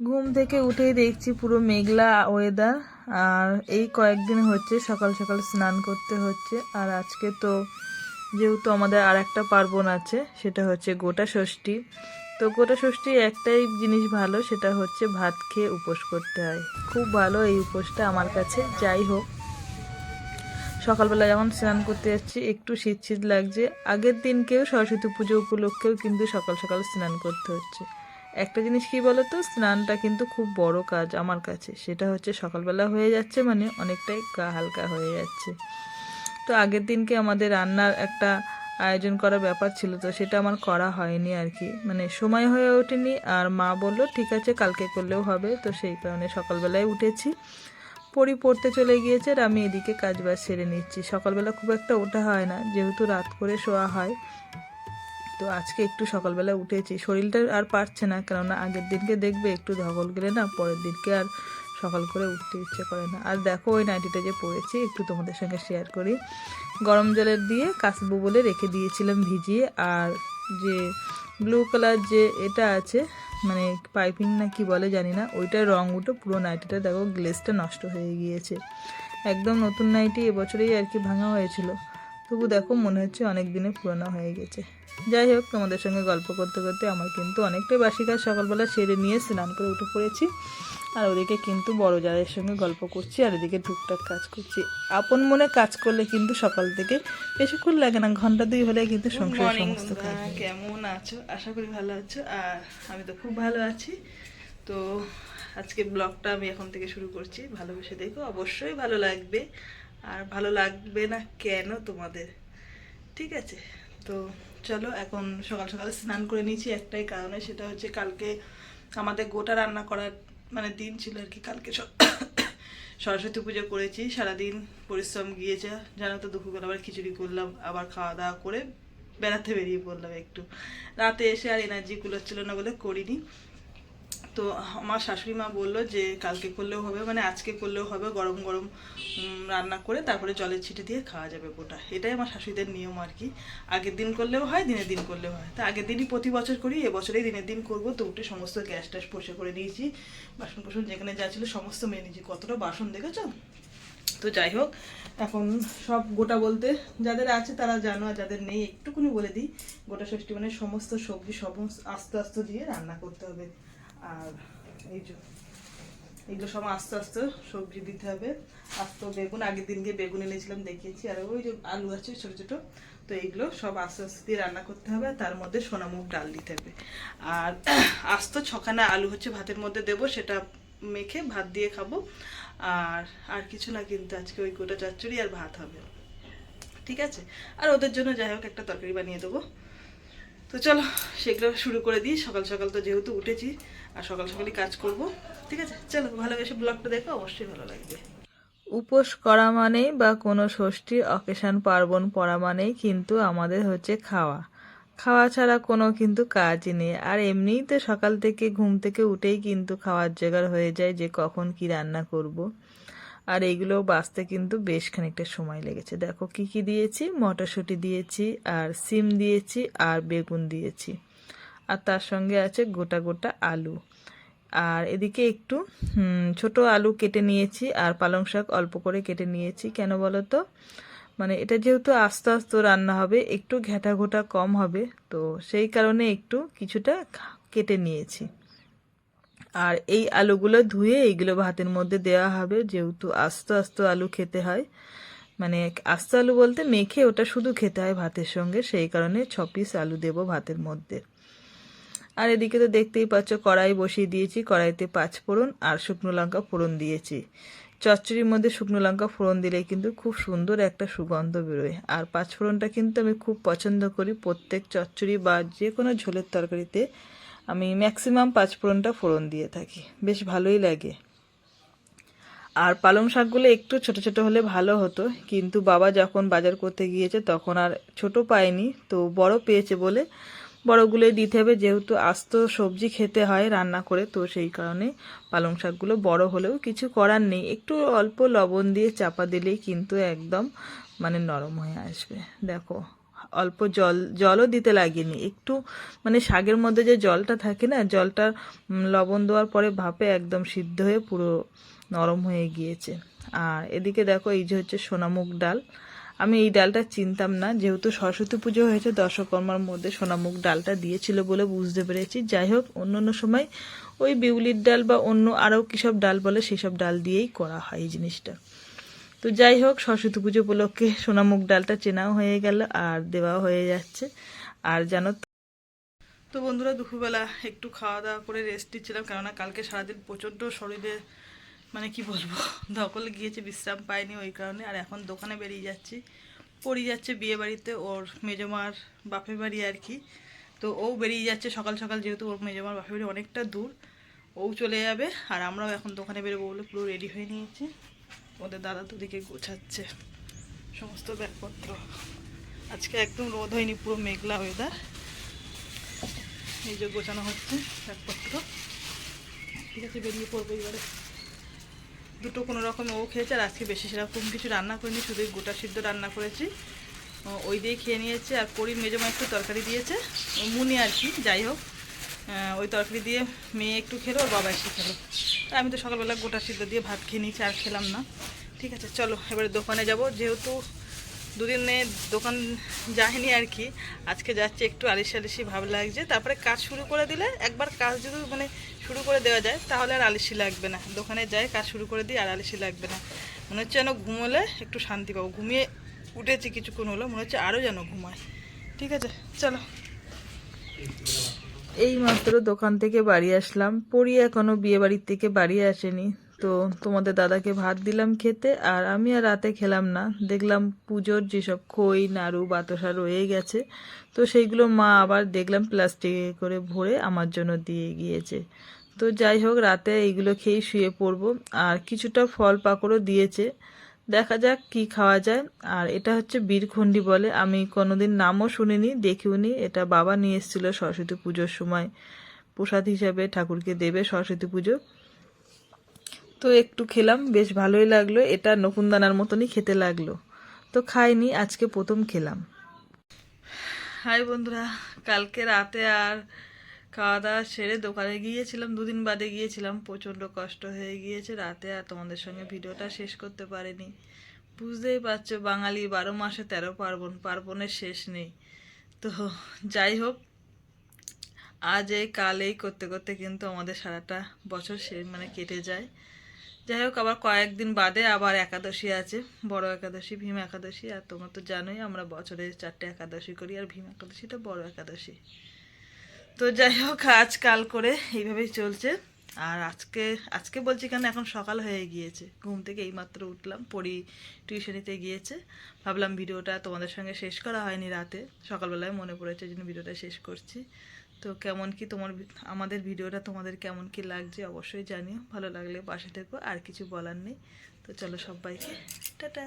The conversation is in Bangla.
ঘুম থেকে উঠেই দেখছি পুরো মেঘলা ওয়েদার আর এই কয়েকদিন হচ্ছে সকাল সকাল স্নান করতে হচ্ছে। আর আজকে তো যেহেতু আমাদের আর একটা পার্বণ আছে, সেটা হচ্ছে গোটা ষষ্ঠী। তো গোটা ষষ্ঠী একটাই জিনিস ভালো, সেটা হচ্ছে ভাত খেয়ে উপোস করতে হয়। খুব ভালো এই উপোসটা আমার কাছে, যাই হোক। সকালবেলা যখন স্নান করতে যাচ্ছি, একটু শীত শীত লাগছে। আগের দিনকেও সরস্বতী পুজো উপলক্ষেও কিন্তু সকাল সকাল স্নান করতে হচ্ছে। একটা জিনিস কি বলো তো স্নানটা কিন্তু খুব বড় কাজ আমার কাছে। সেটা হচ্ছে সকালবেলা হয়ে যাচ্ছে মানে অনেকটাই গা হালকা হয়ে যাচ্ছে। তো আগের দিনকে আমাদের রান্নার একটা আয়োজন করার ব্যাপার ছিল, তো সেটা আমার করা হয়নি আর কি মানে সময় হয়ে ওঠেনি আর মা বলল, ঠিক আছে, কালকে করলেও হবে। তো সেই কারণে সকালবেলায় উঠেছি। পড়ি পড়তে চলে গিয়েছে আর আমি এদিকে কাজ বাজ সেরে নিচ্ছি। সকালবেলা খুব একটা ওঠা হয় না, যেহেতু রাত করে শোয়া হয়। তো আজকে একটু সকালবেলা উঠেছি। শরীরটা আর পারছে না, কেননা আগের দিনকে দেখবে একটু ধকল গেলে না, পরের দিনকে আর সকাল করে উঠতে ইচ্ছে করে না। আর দেখো, ওই নাইটিটা যে পড়েছি একটু তোমাদের সঙ্গে শেয়ার করি। গরম জলের দিয়ে কাচবো বলে রেখে দিয়েছিলাম ভিজিয়ে, আর যে ব্লু কালার যে এটা আছে মানে পাইপিং না কি বলে জানি না ওইটার রং উঠে পুরো নাইটিটা দেখো গ্লেসটা নষ্ট হয়ে গিয়েছে। একদম নতুন নাইটি এবছরেই আর কি ভাঙা হয়েছিল। তবু দেখো মনে হচ্ছে অনেক দিনে পুরনো হয়ে গেছে। যাই হোক তোমাদের সঙ্গে গল্প করতে করতে আমার কিন্তু অনেকটাই বাসি কাজ। সকালবেলা সেরে নিয়ে স্নান করে উঠে পড়েছি। আর ওদিকে কিন্তু বড় যাদের সঙ্গে গল্প করছি আর এদিকে টুকটাক কাজ করছি। আপন মনে কাজ করলে কিন্তু সকাল থেকে বেশিক্ষণ লাগে না ঘণ্টা দুই হলে কিন্তু সংসার সমস্ত কাজ কেমন আছো? আশা করি ভালো আছো। আর আমি তো খুব ভালো আছি। তো আজকে ব্লগটা আমি এখন থেকে শুরু করছি। ভালোবেসে দেখো অবশ্যই ভালো লাগবে। আর ভালো লাগবে না কেন তোমাদের? ঠিক আছে, তো চলো এখন সকাল সকাল স্নান করে নিয়েছি একটাই কারণে, সেটা হচ্ছে কালকে আমাদের গোটা রান্না করার মানে দিন ছিল আর কি, কালকে সরস্বতী পুজো করেছি, সারাদিন পরিশ্রম গিয়েছে, জানো তো দুপুরবেলা আবার খিচুড়ি করলাম, আবার খাওয়া দাওয়া করে বেড়াতে বেরিয়ে পড়লাম একটু। রাতে এসে আর এনার্জি কুলোচ্ছিল না বলে করিনি। তো আমার শাশুড়ি মা বলল যে কালকে করলেও হবে মানে আজকে করলেও হবে, গরম গরম রান্না করে তারপরে জলের ছিটে দিয়ে খাওয়া যাবে গোটা। এটাই আমার শাশুড়িদের নিয়ম আর কি। আগের দিন করলেও হয়, দিনের দিন করলেও হয়। তা আগের দিনই প্রতি বছর করি এবছরেই দিনের দিন করব। তো উঠে সমস্ত গ্যাস ট্যাস পরিষ্কার করে নিয়েছি। বাসন কোসন যেখানে যা ছিল সমস্ত মেনে নিয়েছি। কতটা বাসন দেখেছ? তো যাই হোক, এখন সব গোটা বলতে যাদের আছে তারা জানো আর যাদের নেই, একটুকুনি বলে দিই। গোটা ষষ্ঠী মানে সমস্ত সবজি সমস্ত আস্তে আস্তে দিয়ে রান্না করতে হবে। আর এই যে, এগুলো সব আস্তে আস্তে সবজি দিতে হবে। আস্ত বেগুন, আগের দিনকে বেগুন এনেছিলাম, দেখিয়েছি। আর ওই যে আলু আছে, ছোট ছোটো, তো এইগুলো সব আস্তে আস্তে দিয়ে রান্না করতে হবে। তার মধ্যে সোনামুখ ডাল দিতে হবে। আর আস্ত ছখানা আলু হচ্ছে, ভাতের মধ্যে দেবো, সেটা মেখে ভাত দিয়ে খাব। আর আর কিছু না কিন্তু, আজকে ওই গোটা চচ্চড়ি আর ভাত হবে। ঠিক আছে? আর ওদের জন্য যাই হোক, একটা তরকারি বানিয়ে দেবো। তো চলো, সেগুলো শুরু করে দিই। সকাল সকাল তো যেহেতু উঠেছি আর সকাল সকালই কাজ করব। ঠিক আছে? চলো, ভালোবেসে ব্লগটা দেখো, অবশ্যই ভালো লাগবে। উপোস করা মানেই বা কোনো ষষ্ঠী, অকেশান, পার্বণ পড়া মানেই কিন্তু আমাদের হচ্ছে খাওয়া। খাওয়া ছাড়া কোনো কিন্তু কাজই নেই। আর এমনিই তো সকাল থেকে ঘুম থেকে উঠেই কিন্তু খাওয়ার জোগাড় হয়ে যায় যে কখন কি রান্না করব। আর এইগুলো বাঁচতে কিন্তু বেশ খানিকটা সময় লেগেছে। দেখো, কি কি দিয়েছি? মটরশুঁটি দিয়েছি, আর সিম দিয়েছি, আর বেগুন দিয়েছি। আর তার সঙ্গে আছে গোটা গোটা আলু। আর এদিকে একটু ছোট আলু কেটে নিয়েছি আর পালং শাক অল্প করে কেটে নিয়েছি। কেন বলো তো মানে এটা যেহেতু আস্তে আস্তে রান্না হবে, একটু ঘেটা ঘোটা কম হবে, তো সেই কারণে একটু কিছুটা কেটে নিয়েছি। আর এই আলুগুলো ধুয়ে এইগুলো ভাতের মধ্যে দেওয়া হবে, যেহেতু আস্তে আস্তে আলু খেতে হয়। মানে আস্তে আলু বলতে মেখে ওটা শুধু খেতে হয় ভাতের সঙ্গে, সেই কারণে ছ পিস আলু দেবো ভাতের মধ্যে। আর এদিকে তো দেখতেই পাচ্ছ, কড়াই বসিয়ে দিয়েছি, কড়াইতে পাঁচ ফোড়ন আর শুকনো লঙ্কা ফোড়ন দিয়েছি। চচ্চড়ির মধ্যে শুকনো লঙ্কা ফোড়ন দিলে কিন্তু খুব সুন্দর একটা সুগন্ধ বেরোয়। আর পাঁচ ফোড়নটা কিন্তু আমি খুব পছন্দ করি। প্রত্যেক চচ্চড়ি বা যে কোনো ঝোলের তরকারিতে আমি ম্যাক্সিমাম পাঁচ ফোড়নটা ফোড়ন দিয়ে থাকি। বেশ ভালোই লাগে। আর পালং শাকগুলো একটু ছোট ছোট হলে ভালো হতো, কিন্তু বাবা যখন বাজার করতে গিয়েছে তখন আর ছোট পায়নি, তো বড় পেয়েছে বলে বড়গুলোই দিতে হবে, যেহেতু আস্ত সবজি খেতে হয় রান্না করে, তো সেই কারণে পালং শাকগুলো বড় হলেও কিছু করার নেই। একটু অল্প লবণ দিয়ে চাপা দিলেই কিন্তু একদম মানে নরম হয়ে আসবে। দেখো, অল্প জল, জলও দিতে লাগেনি। একটু মানে শাকের মধ্যে যে জলটা থাকে না জলটা লবণ দেওয়ার পরে ভাপে একদম সিদ্ধ হয়ে পুরো নরম হয়ে গিয়েছে। আর এদিকে দেখো, এই যে হচ্ছে সোনামুগ ডাল। আমি এই ডালটা চিনতাম না। যেহেতু সরস্বতী পুজো হয়েছে, দশকর্মার মধ্যে সোনামুগ ডালটা দিয়েছিল বলে বুঝতে পেরেছি। যাই হোক, অন্য অন্য সময় ওই বিউলির ডাল বা অন্য আরও কী সব ডাল বলে সেসব ডাল দিয়েই করা হয় এই জিনিসটা। তো যাই হোক, সরস্বতী পুজো উপলক্ষে সোনামুগ ডালটা চেনাও হয়ে গেল আর দেওয়াও হয়ে যাচ্ছে। আর জানো তো- বন্ধুরা, দুপুরবেলা একটু খাওয়া দাওয়া করে রেস্ট নিচ্ছিলাম। কেননা কালকে সারাদিন প্রচণ্ড শরীরে মানে কি বলব, ধকল গিয়েছে, বিশ্রাম পায়নি ওই কারণে। আর এখন দোকানে বেরিয়ে যাচ্ছি। পড়ি যাচ্ছে বিয়ে বাড়িতে ওর মেজমার বাপের বাড়ি আর কি। তো ও বেরিয়ে যাচ্ছে সকাল সকাল, যেহেতু ওর মেজমার বাপের বাড়ি অনেকটা দূর। ও চলে যাবে আর আমরাও এখন দোকানে বেরোবো বলে পুরো রেডি হয়ে নিয়েছি। ওদের দাদা দুদিকে গোছাচ্ছে সমস্ত ব্যাগপত্র। আজকে একদম রোদ হয়নি, পুরো মেঘলা ওয়েদার এই যে গোছানো হচ্ছে ব্যাগপত্র। ঠিক আছে, বেরিয়ে পড়ব এবারে। দুটো কোনো রকম ও খেয়েছে আর আজকে বেশি সেরকম কিছু রান্না করিনি শুধু গোটা সিদ্ধ রান্না করেছি। ওই দিয়ে খেয়ে নিয়েছে আর পরির মেজমা একটু তরকারি দিয়েছে, ও মুনি আর কি, যাই হোক। ওই তরকারি দিয়ে মেয়ে একটু খেলো, আর বাবা এসে খেলো। আমি তো সকালবেলা গোটা সিদ্ধ দিয়ে ভাত খেয়ে নিয়েছি, আর খেলাম না। ঠিক আছে, চলো, এবারে দোকানে যাব। যেহেতু দুদিনে দোকান যায়নি আর কি, আজকে যাচ্ছে একটু আলিশি আলিশি ভাব লাগছে। তারপরে কাজ শুরু করে দিলে একবার কাজ যদি মানে শুরু করে দেওয়া যায়, তাহলে আর আলিশি লাগবে না। দোকানে যাই, কাজ শুরু করে দিই, আর আলিশি লাগবে না। মনে হচ্ছে যেন ঘুমোলে একটু শান্তি পাবো। ঘুমিয়ে উঠেছি কিছুক্ষণ হলো, মনে হচ্ছে আরও যেন ঘুমায়। ঠিক আছে, চলো। এই মাত্র দোকান থেকে বাড়ি আসলাম। পড়ি এখনও বিয়ে বাড়ির থেকে বাড়ি আসেনি। তো তোমাদের দাদাকে ভাত দিলাম খেতে, আর আমি আর রাতে খেলাম না। দেখলাম পুজোর যেসব খই, নাড়ু, বাতাসা রয়ে গেছে, তো সেইগুলো মা আবার দেখলাম প্লাস্টিকে করে ভরে আমার জন্য দিয়ে গিয়েছে। তো যাই হোক, রাতে এইগুলো খেয়েই শুয়ে পড়ব। আর কিছুটা ফল পাকড়ও দিয়েছে। দেখা যাক কি খাওয়া যায়। আর এটা হচ্ছে বীরখণ্ডি বলে। আমি কোনোদিন নামও শুনিনি, দেখিও নি। এটা বাবা নিয়ে এসেছিল সরস্বতী পুজোর সময়। প্রসাদ হিসাবে ঠাকুরকে দেবে সরস্বতী পুজো। তো একটু খেলাম, বেশ ভালোই লাগল। এটা নকুনদানার মতনই খেতে লাগল। তো খাইনি, আজকে প্রথম খেলাম। হাই বন্ধুরা, কালকে রাতে আর খাওয়া দাওয়া সেরে দোকানে গিয়েছিলাম, দুদিন বাদে গিয়েছিলাম। প্রচণ্ড কষ্ট হয়ে গিয়েছে রাতে আর তোমাদের সঙ্গে ভিডিওটা শেষ করতে পারিনি। বুঝতেই পারছ, বাঙালি বারো মাসে তেরো পার্বণ, পার্বণের শেষ নেই। তো যাই হোক, আজ এই কাল এই করতে করতে কিন্তু আমাদের সারাটা বছর সে মানে কেটে যায়। যাই হোক, আবার কয়েকদিন বাদে আবার একাদশী আছে। বড় একাদশী, ভীম একাদশী, আর তোমরা তো জানোই আমরা বছরে চারটে একাদশী করি, আর ভীম একাদশীটা বড় একাদশী। তো যাই হোক, আজ কাল করে এইভাবেই চলছে। আর আজকে আজকে বলছি কেন, এখন সকাল হয়ে গিয়েছে। ঘুম থেকে এইমাত্র উঠলাম, পড়ি টিউশনিতে গিয়েছে। ভাবলাম ভিডিওটা তোমাদের সঙ্গে শেষ করা হয়নি রাতে। সকালবেলায় মনে পড়েছে জন্য ভিডিওটা শেষ করছি। তো কেমন কি তোমার আমাদের ভিডিওটা তোমাদের কেমন কি লাগছে অবশ্যই জানিও, ভালো লাগলে পাশে থেকো, আর কিছু বলার নেই। তো চলো সবাইকে, টাটা।